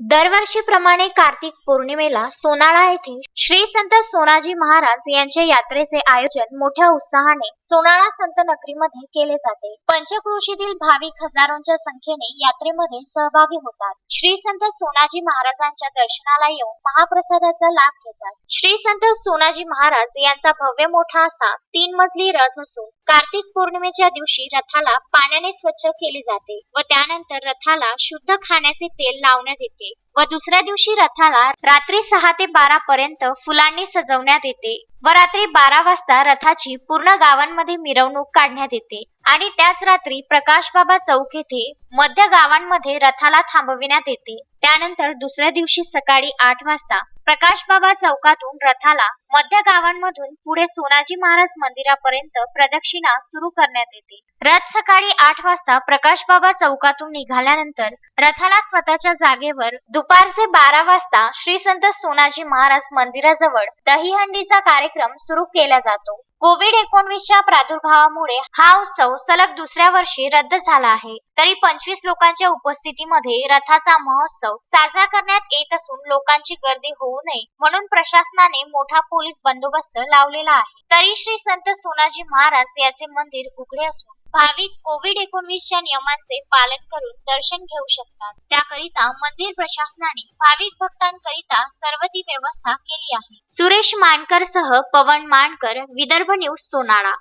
दरवर्षीप्रमाणे कार्तिक पौर्णिमेला सोनाळा येथे श्री संत सोनाजी महाराज यांच्या यात्रेचे आयोजन मोठ्या उत्साहाने सोनाळा संत नगरीमध्ये केले जाते. पंचक्रोशीतील भाविक हजारोंच्या संख्येने यात्रेमध्ये सहभागी होतात. श्री संत सोनाजी महाराजांच्या दर्शनाला येऊन महाप्रसादाचा लाभ घेतात. श्री संत सोनाजी महाराज यांचा भव्य मोठा असा तीन मजली रथ असून कार्तिक पौर्णिमेच्या दिवशी रथाला पाण्याने स्वच्छ केले जाते व त्यानंतर रथाला शुद्ध खाण्याचे तेल लावण्यात येते. व दुसऱ्या दिवशी रथाला रात्री सहा ते बारा पर्यंत फुलांनी सजवण्यात येते व रात्री बारा वाजता रथाची पूर्ण गावांमध्ये मिरवणूक काढण्यात येते आणि त्याच रात्री प्रकाश बाबा चौक येथे मध्य गावांमध्ये रथाला थांबविण्यात येते. त्यानंतर दुसऱ्या दिवशी सकाळी आठ वाजता प्रकाश बाबा चौकातून रथाला मध्य गावांमधून पुढे सोनाजी महाराज मंदिरापर्यंत प्रदक्षिणा सुरू करण्यात येते. रथ सकाळी आठ वाजता प्रकाशबाबा चौकातून निघाल्यानंतर रथाला स्वतःच्या जागेवर दुपारचे बारा वाजता श्री संत सोनाजी महाराज मंदिराजवळ दहीहंडीचा कार्यक्रम सुरू केला जातो. कोविड एकोणवीसच्या प्रादुर्भावामुळे हा उत्सव सलग दुसऱ्या वर्षी रद्द झाला आहे. तरी पंचवीस लोकांच्या उपस्थितीमध्ये रथाचा महोत्सव साजरा करण्यात येत असून लोकांची गर्दी होऊ नये म्हणून प्रशासनाने मोठा पोलीस बंदोबस्त लावलेला आहे. तरी श्री संत सोनाजी महाराज याचे मंदिर उघडे असून भाविक कोविड एकोणवीसच्या नियमांचे पालन करून दर्शन घेऊ शकतात. त्याकरिता मंदिर प्रशासनाने भाविक भक्तांकरिता सर्व ती व्यवस्था केली आहे. सुरेश मानकर सह पवन मानकर विदर्भ न्यूज सोनाळा.